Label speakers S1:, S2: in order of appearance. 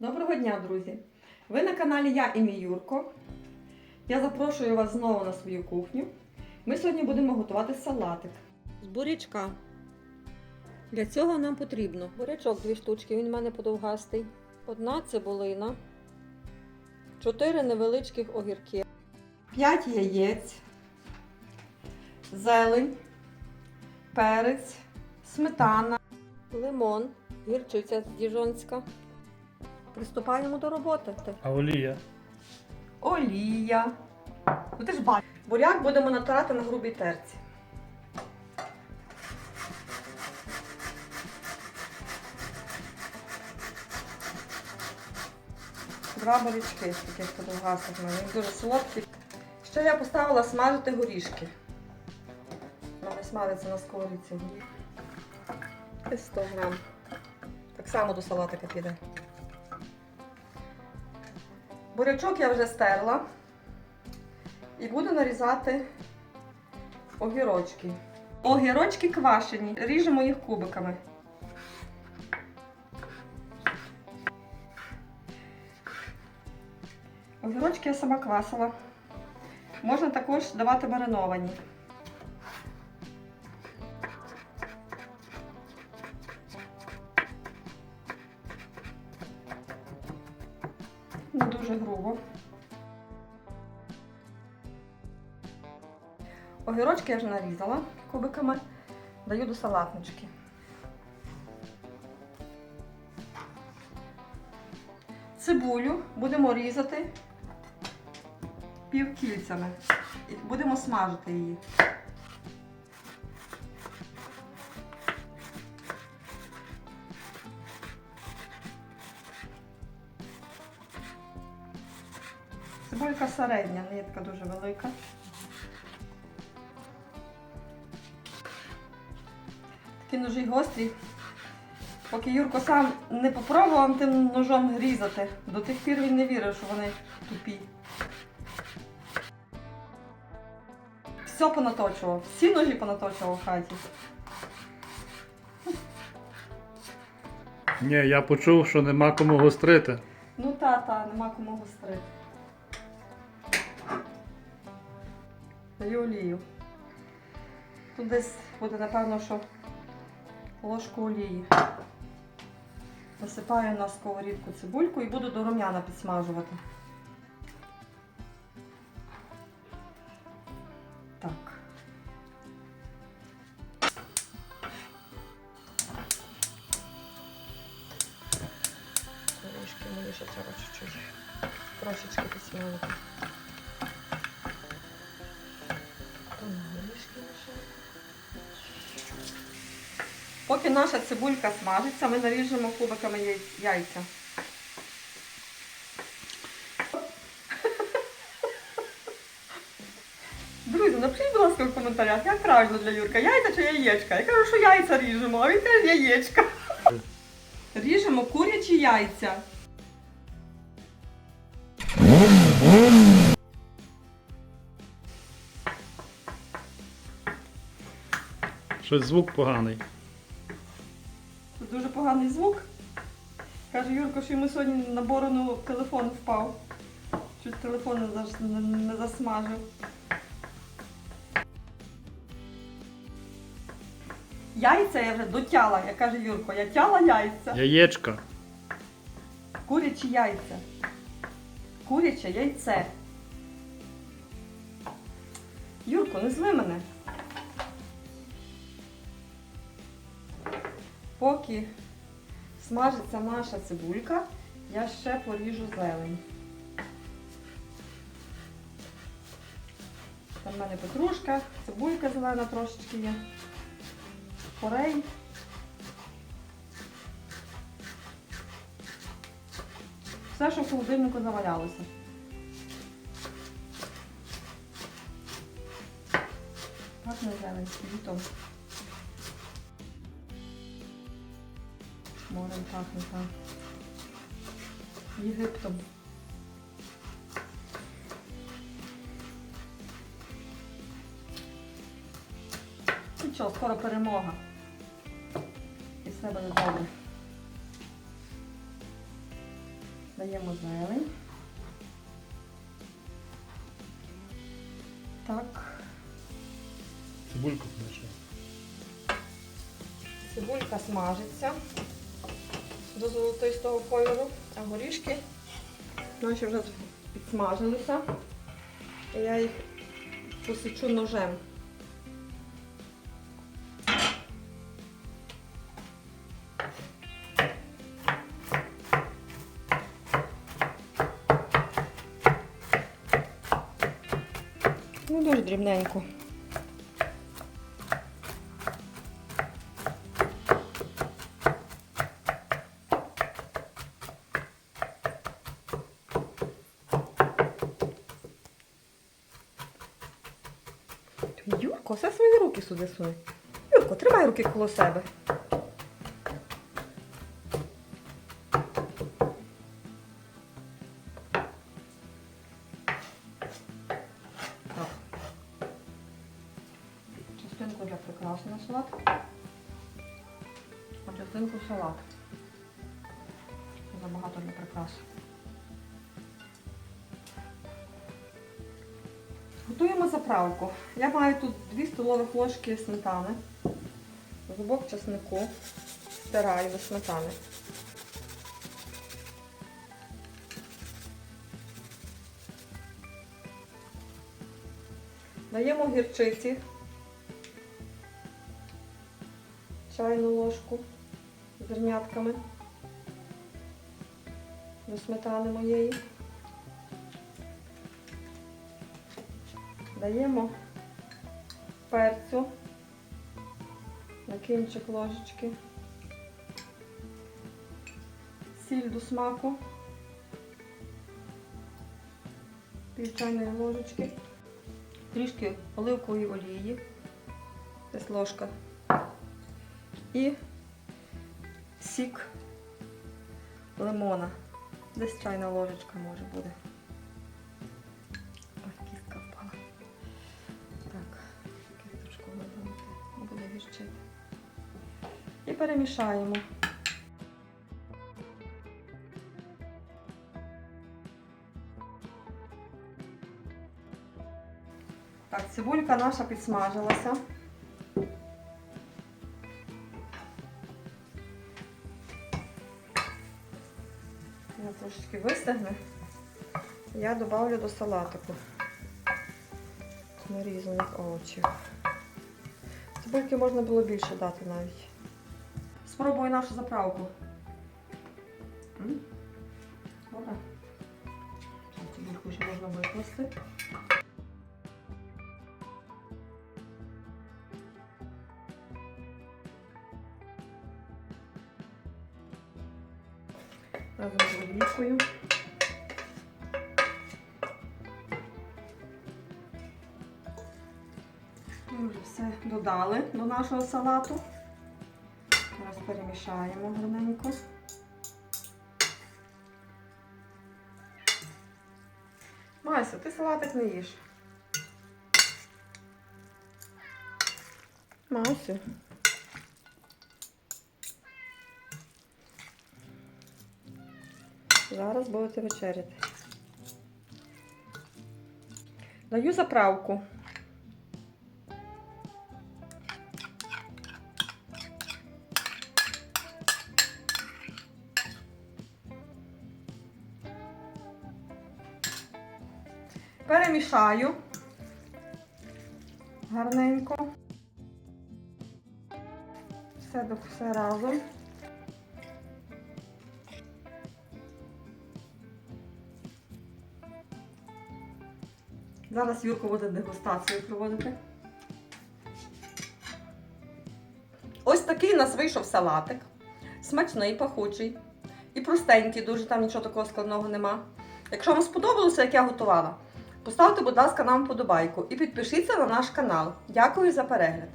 S1: Доброго дня, друзі! Ви на каналі Я і мій Юрко. Я запрошую вас знову на свою кухню. Ми сьогодні будемо готувати салатик з бурячка. Для цього нам потрібно бурячок дві штучки, він в мене подовгастий, одна цибулина, 4 невеличких огірки, 5 яєць, зелень, перець, сметана, лимон, гірчиця діжонська. Приступаємо до роботи.
S2: А олія?
S1: Олія. Ну ти ж бачиш. Буряк будемо натирати на грубій терці. Два бурячки таких подовгасих в мене. Він дуже солодкий. Ще я поставила смажити горішки. У мене смажиться на сковорідці. Десь 100 грам. Так само до салатика піде. Бурячок я вже стерла і буду нарізати огірочки. Огірочки квашені. Ріжемо їх кубиками. Огірочки я сама квасила. Можна також давати мариновані. Не дуже грубо. Огірочки я вже нарізала кубиками, даю до салатнички. Цибулю будемо різати півкільцями будемо смажити її. Середня, не така дуже велика. Такі ножі гострі. Поки Юрко сам не попробував тим ножом різати, до тих пір він не вірив, що вони тупі. Все понаточував, всі ножі понаточував в хаті.
S2: Ні, я почув, що нема кому гострити.
S1: Ну та-та, нема кому гострити. Даю олію. Тут десь буде, напевно, що ложку олії. Насипаю на сковорідку цибульку і буду до рум'яна підсмажувати. Так. Трошки мені ще треба чуть-чуть. Трошечки підсмажити. Поки наша цибулька смажиться, ми наріжемо кубиками яйця. Друзі, напишіть, будь ласка, в коментарях, як правильно для Юрка, яйця чи яєчка? Я кажу, що яйця ріжемо, а він каже яєчка. Ріжемо курячі яйця.
S2: Щось звук поганий.
S1: Дуже поганий звук. Каже Юрко, що йому сьогодні на борону телефон впав. Чуть телефон не засмажив. Яйця я вже дотяла, як каже Юрко, я тяла яйця.
S2: Яєчка.
S1: Курячі яйця. Куряче яйце. Юрко, не зли мене. Поки смажиться наша цибулька, я ще поріжу зелень. Там в мене петрушка, цибулька зелена трошечки є. Порей. Все, що в холодильнику завалялося. Пахне зелень, літом. Морем пахне так. Єгиптом. Нічого, скоро перемога. І все буде добре. Даємо зелень. Так.
S2: Цибульку помішай.
S1: Цибулька смажиться до золотистого кольору, а горішки наші вже підсмажилися. І я їх посічу ножем. Ну, дуже дрібненько. Юрко, свої руки сюди суне. Юрко, тримай руки коло себе. Частинку для прикраси на салат. А частинку салат. Забагато для прикраси. Готуємо заправку. Я маю тут 2 столових ложки сметани, зубок чеснику, стираю до сметани. Даємо гірчиці, чайну ложку з зернятками до сметани моєї. Даємо перцю на кінчик ложечки, сіль до смаку, пів чайної ложечки, трішки оливкової олії, десь ложка, і сік лимона, десь чайна ложечка може буде. Перемішаємо. Так, цибулька наша підсмажилася. Я трошечки вистигне. Я добавлю до салатику нарізаних овочів. Цибульки можна було більше дати навіть. Спробую нашу заправку. Добре. Цибульку ще можна викласти. Разом з олійкою. Вже все додали до нашого салату. Перемішаємо гарненько. Мася, ти салатик не їш. Масю. Зараз будете вечеряти. Даю заправку. Перемішаю гарненько. Все до все разом. Зараз Юрко буде дегустацію проводити. Ось такий у нас вийшов салатик. Смачний, пахучий. І простенький, дуже там нічого такого складного нема. Якщо вам сподобалося, як я готувала, поставте, будь ласка, нам вподобайку і підпишіться на наш канал. Дякую за перегляд!